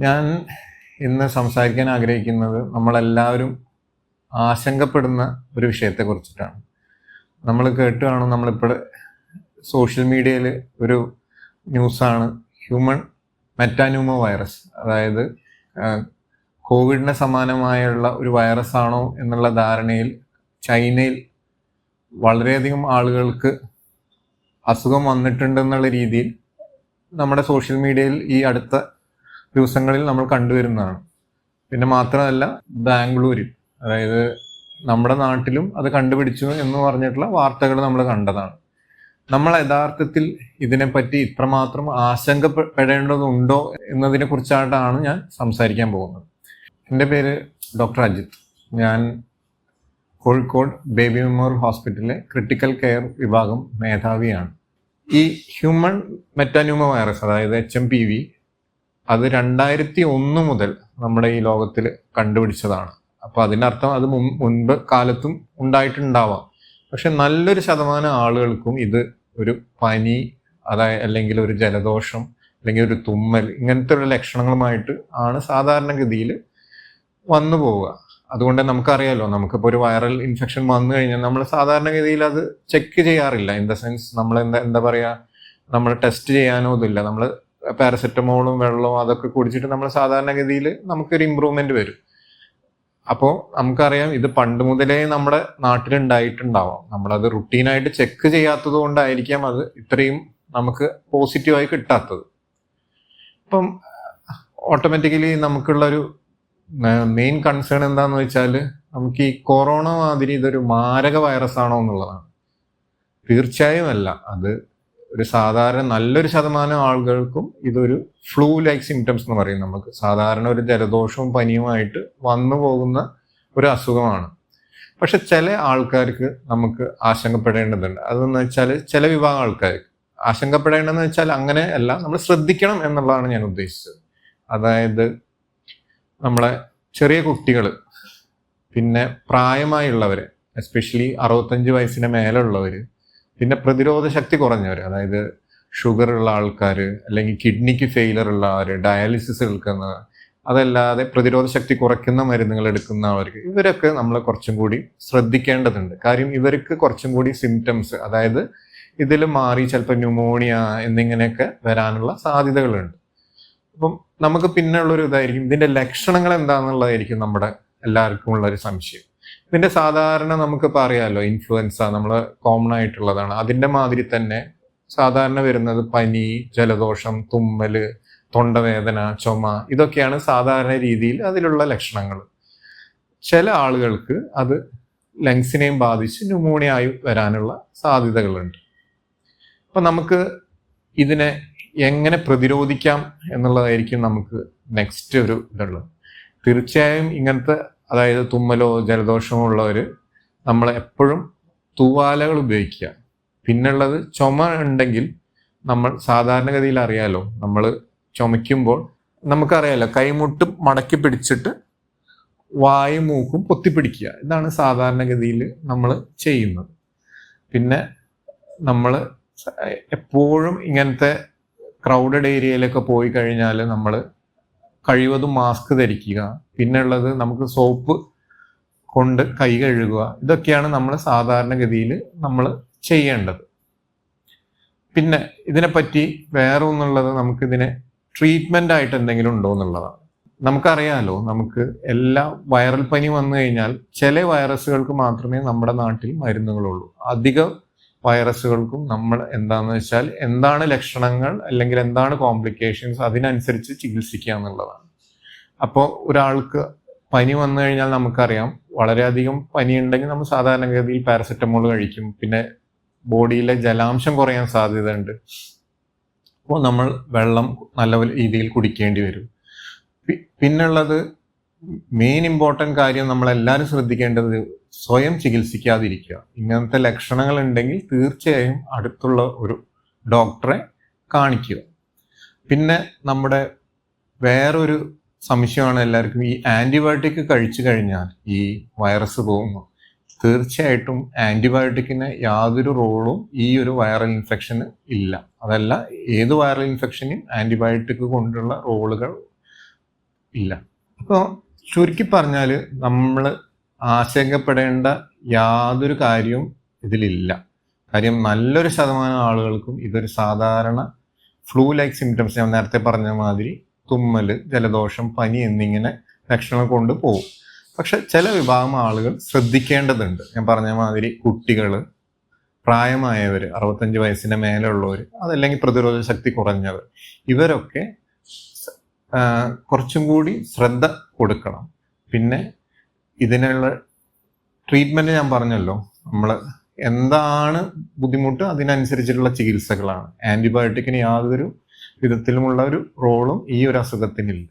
ഞാൻ ഇന്ന് സംസാരിക്കാൻ ആഗ്രഹിക്കുന്നത് നമ്മളെല്ലാവരും ആശങ്കപ്പെടുന്ന ഒരു വിഷയത്തെ കുറിച്ചിട്ടാണ് നമ്മൾ കേട്ട് കാണും നമ്മളിപ്പോൾ സോഷ്യൽ മീഡിയയിൽ ഒരു ന്യൂസാണ് ഹ്യൂമൺ മെറ്റാന്യൂമോ വൈറസ്. അതായത് കോവിഡിന് സമാനമായുള്ള ഒരു വൈറസാണോ എന്നുള്ള ധാരണയിൽ ചൈനയിൽ വളരെയധികം ആളുകൾക്ക് അസുഖം വന്നിട്ടുണ്ടെന്നുള്ള രീതിയിൽ നമ്മുടെ സോഷ്യൽ മീഡിയയിൽ ഈ അടുത്ത ദിവസങ്ങളിൽ നമ്മൾ കണ്ടുവരുന്നതാണ്. പിന്നെ മാത്രമല്ല ബാംഗ്ലൂരിൽ അതായത് നമ്മുടെ നാട്ടിലും അത് കണ്ടുപിടിച്ചു എന്ന് പറഞ്ഞിട്ടുള്ള വാർത്തകൾ നമ്മൾ കണ്ടതാണ്. നമ്മൾ യഥാർത്ഥത്തിൽ ഇതിനെപ്പറ്റി ഇത്രമാത്രം ആശങ്കപ്പെടേണ്ടതുണ്ടോ എന്നതിനെ കുറിച്ചായിട്ടാണ് ഞാൻ സംസാരിക്കാൻ പോകുന്നത്. എന്റെ പേര് ഡോക്ടർ അജിത്. ഞാൻ കോഴിക്കോട് ബേബി മെമ്മോറിയൽ ഹോസ്പിറ്റലിലെ ക്രിട്ടിക്കൽ കെയർ വിഭാഗം മേധാവിയാണ്. ഈ ഹ്യൂമൺ മെറ്റാന്യൂമ വൈറസ് അതായത് എച്ച് എം പി വി അത് രണ്ടായിരത്തി ഒന്ന് മുതൽ നമ്മുടെ ഈ ലോകത്തിൽ കണ്ടുപിടിച്ചതാണ്. അപ്പോൾ അതിനർത്ഥം അത് മുൻ- മുൻപ് കാലത്തും ഉണ്ടായിട്ടുണ്ടാവാം. പക്ഷെ നല്ലൊരു ശതമാനം ആളുകൾക്കും ഇത് ഒരു പനി അതായത് അല്ലെങ്കിൽ ഒരു ജലദോഷം അല്ലെങ്കിൽ ഒരു തുമ്മൽ ഇങ്ങനത്തെ ഉള്ള ലക്ഷണങ്ങളുമായിട്ട് ആണ് സാധാരണഗതിയിൽ വന്നു പോവുക. അതുകൊണ്ട് നമുക്കറിയാലോ നമുക്കിപ്പോൾ ഒരു വൈറൽ ഇൻഫെക്ഷൻ വന്നു കഴിഞ്ഞാൽ നമ്മൾ സാധാരണഗതിയിൽ അത് ചെക്ക് ചെയ്യാറില്ല. ഇൻ ദ സെൻസ് നമ്മൾ എന്താ എന്താ പറയുക നമ്മൾ ടെസ്റ്റ് ചെയ്യാനോ ഇതില്ല. നമ്മൾ പാരസെറ്റമോളും വെള്ളവും അതൊക്കെ കുടിച്ചിട്ട് നമ്മൾ സാധാരണഗതിയിൽ നമുക്കൊരു ഇമ്പ്രൂവ്മെന്റ് വരും. അപ്പോൾ നമുക്കറിയാം ഇത് പണ്ട് മുതലേ നമ്മുടെ നാട്ടിലുണ്ടായിട്ടുണ്ടാവാം. നമ്മളത് റുട്ടീനായിട്ട് ചെക്ക് ചെയ്യാത്തത് കൊണ്ടായിരിക്കാം അത് ഇത്രയും നമുക്ക് പോസിറ്റീവായി കിട്ടാത്തത്. ഇപ്പം ഓട്ടോമാറ്റിക്കലി നമുക്കുള്ളൊരു മെയിൻ കൺസേൺ എന്താന്ന് വെച്ചാൽ നമുക്ക് ഈ കൊറോണ മാതിരി ഇതൊരു മാരക വൈറസ് ആണോ എന്നുള്ളതാണ്. തീർച്ചയായും അല്ല. അത് ഒരു സാധാരണ നല്ലൊരു ശതമാനം ആളുകൾക്കും ഇതൊരു ഫ്ലൂ ലൈക്ക് സിംറ്റംസ് എന്ന് പറയും നമുക്ക്. സാധാരണ ഒരു ജലദോഷവും പനിയുമായിട്ട് വന്നു പോകുന്ന ഒരു അസുഖമാണ്. പക്ഷെ ചില ആൾക്കാർക്ക് നമുക്ക് ആശങ്കപ്പെടേണ്ടതുണ്ട്. അതെന്ന് വെച്ചാൽ ചില വിഭാഗം ആൾക്കാർക്ക് ആശങ്കപ്പെടേണ്ടതെന്ന് വെച്ചാൽ അങ്ങനെ അല്ല നമ്മൾ ശ്രദ്ധിക്കണം എന്നുള്ളതാണ് ഞാൻ ഉദ്ദേശിച്ചത്. അതായത് നമ്മളെ ചെറിയ കുട്ടികൾ പിന്നെ പ്രായമായുള്ളവർ എസ്പെഷ്യലി അറുപത്തഞ്ച് വയസ്സിന് മേലുള്ളവർ പിന്നെ പ്രതിരോധ ശക്തി കുറഞ്ഞവർ അതായത് ഷുഗർ ഉള്ള ആൾക്കാർ അല്ലെങ്കിൽ കിഡ്നിക്ക് ഫെയിലർ ഉള്ള ആൾ ഡയാലിസിസ് എടുക്കുന്ന അതല്ലാതെ പ്രതിരോധ ശക്തി കുറയ്ക്കുന്ന മരുന്നുകൾ എടുക്കുന്ന അവർക്ക് ഇവരൊക്കെ നമ്മൾ കുറച്ചും കൂടി ശ്രദ്ധിക്കേണ്ടതുണ്ട്. കാര്യം ഇവർക്ക് കുറച്ചും കൂടി സിംറ്റംസ് അതായത് ഇതിൽ മാറി ചിലപ്പോൾ ന്യൂമോണിയ എന്നിങ്ങനെയൊക്കെ വരാനുള്ള സാധ്യതകളുണ്ട്. അപ്പം നമുക്ക് പിന്നെ ഉള്ളൊരു ഇതായിരിക്കും ഇതിന്റെ ലക്ഷണങ്ങൾ എന്താണെന്നുള്ളതായിരിക്കും നമ്മുടെ എല്ലാവർക്കും ഉള്ളൊരു സംശയം. ഇതിന്റെ സാധാരണ നമുക്കിപ്പോൾ അറിയാമല്ലോ ഇൻഫ്ലുവൻസ നമ്മൾ കോമൺ ആയിട്ടുള്ളതാണ്. അതിന്റെ മാതിരി തന്നെ സാധാരണ വരുന്നത് പനി ജലദോഷം തുമ്മൽ തൊണ്ടവേദന ചുമ ഇതൊക്കെയാണ് സാധാരണ രീതിയിൽ അതിലുള്ള ലക്ഷണങ്ങൾ ചില ആളുകൾക്ക് അത് ലങ്സിനെയും ബാധിച്ച് ന്യൂമോണിയ ആയി വരാനുള്ള സാധ്യതകളുണ്ട്. അപ്പം നമുക്ക് ഇതിനെ എങ്ങനെ പ്രതിരോധിക്കാം എന്നുള്ളതായിരിക്കും നമുക്ക് നെക്സ്റ്റ് ഒരു ഇതുള്ളത്. തീർച്ചയായും ഇങ്ങനത്തെ അതായത് തുമ്മലോ ജലദോഷമോ ഉള്ളവർ നമ്മൾ എപ്പോഴും തൂവാലകൾ ഉപയോഗിക്കുക. പിന്നുള്ളത് ചുമ ഉണ്ടെങ്കിൽ നമ്മൾ സാധാരണഗതിയിൽ അറിയാലോ നമ്മൾ ചുമയ്ക്കുമ്പോൾ നമുക്കറിയാലോ കൈമുട്ട് മടക്കി പിടിച്ചിട്ട് വായും മൂക്കും പൊത്തിപ്പിടിക്കുക. ഇതാണ് സാധാരണഗതിയിൽ നമ്മൾ ചെയ്യുന്നത്. പിന്നെ നമ്മൾ എപ്പോഴും ഇങ്ങനത്തെ ക്രൗഡഡ് ഏരിയയിലൊക്കെ പോയി കഴിഞ്ഞാൽ നമ്മൾ കഴിവതും മാസ്ക് ധരിക്കുക. പിന്നെയുള്ളത് നമുക്ക് സോപ്പ് കൊണ്ട് കൈ കഴുകുക. ഇതൊക്കെയാണ് നമ്മൾ സാധാരണഗതിയിൽ നമ്മൾ ചെയ്യേണ്ടത്. പിന്നെ ഇതിനെപ്പറ്റി വേറെ ഒന്നുള്ളത് നമുക്കിതിനെ ട്രീറ്റ്മെന്റ് ആയിട്ട് എന്തെങ്കിലും ഉണ്ടോ എന്നുള്ളതാണ്. നമുക്കറിയാലോ നമുക്ക് എല്ലാ വൈറൽ പനി വന്നു കഴിഞ്ഞാൽ ചില വൈറസുകൾക്ക് മാത്രമേ നമ്മുടെ നാട്ടിൽ മരുന്നുകളുള്ളൂ. അധിക വൈറസുകൾക്കും നമ്മൾ എന്താണെന്ന് വെച്ചാൽ എന്താണ് ലക്ഷണങ്ങൾ അല്ലെങ്കിൽ എന്താണ് കോംപ്ലിക്കേഷൻസ് അതിനനുസരിച്ച് ചികിത്സിക്കുക എന്നുള്ളതാണ്. അപ്പോൾ ഒരാൾക്ക് പനി വന്നു കഴിഞ്ഞാൽ നമുക്കറിയാം വളരെയധികം പനി ഉണ്ടെങ്കിൽ നമ്മൾ സാധാരണഗതിയിൽ പാരസെറ്റമോൾ കഴിക്കും. പിന്നെ ബോഡിയിലെ ജലാംശം കുറയാൻ സാധ്യതയുണ്ട്. അപ്പോൾ നമ്മൾ വെള്ളം നല്ല രീതിയിൽ കുടിക്കേണ്ടി വരും. പിന്നുള്ളത് മെയിൻ ഇമ്പോർട്ടന്റ് കാര്യം നമ്മളെല്ലാവരും ശ്രദ്ധിക്കേണ്ടത് സ്വയം ചികിത്സിക്കാതിരിക്കുക. ഇങ്ങനത്തെ ലക്ഷണങ്ങൾ ഉണ്ടെങ്കിൽ തീർച്ചയായും അടുത്തുള്ള ഒരു ഡോക്ടറെ കാണിക്കുക. പിന്നെ നമ്മുടെ വേറൊരു സംശയമാണ് എല്ലാവർക്കും. ഈ ആന്റിബയോട്ടിക് കഴിച്ചു കഴിഞ്ഞാൽ ഈ വൈറസ് പോകുന്നു. തീർച്ചയായിട്ടും ആന്റിബയോട്ടിക്കിന് യാതൊരു റോളും ഈ ഒരു വൈറൽ ഇൻഫെക്ഷന് ഇല്ല. അതല്ല ഏത് വൈറൽ ഇൻഫെക്ഷനും ആന്റിബയോട്ടിക് കൊണ്ടുള്ള റോളുകൾ ഇല്ല. അപ്പോൾ ചുരുക്കി പറഞ്ഞാൽ നമ്മൾ ആശങ്കപ്പെടേണ്ട യാതൊരു കാര്യവും ഇതിലില്ല. കാര്യം നല്ലൊരു ശതമാനം ആളുകൾക്കും ഇതൊരു സാധാരണ ഫ്ലൂ ലൈക്ക് സിംറ്റംസ് ഞാൻ നേരത്തെ പറഞ്ഞ മാതിരി തുമ്മൽ ജലദോഷം പനി എന്നിങ്ങനെ ലക്ഷണങ്ങൾ കൊണ്ട് പോകും പക്ഷെ ചില വിഭാഗം ആളുകൾ ശ്രദ്ധിക്കേണ്ടതുണ്ട്. ഞാൻ പറഞ്ഞ മാതിരി കുട്ടികൾ പ്രായമായവർ അറുപത്തഞ്ച് വയസ്സിന് മേലെയുള്ളവർ അതല്ലെങ്കിൽ പ്രതിരോധ ശക്തി കുറഞ്ഞവർ ഇവരൊക്കെ കുറച്ചും കൂടി ശ്രദ്ധ കൊടുക്കണം. പിന്നെ ഇതിനുള്ള ട്രീറ്റ്മെന്റ് ഞാൻ പറഞ്ഞല്ലോ. നമ്മൾ എന്താണ് ബുദ്ധിമുട്ട് അതിനനുസരിച്ചിട്ടുള്ള ചികിത്സകളാണ്. ആന്റിബയോട്ടിക്കിന് യാതൊരു വിധത്തിലുമുള്ള ഒരു റോളും ഈ ഒരു അസുഖത്തിനില്ല.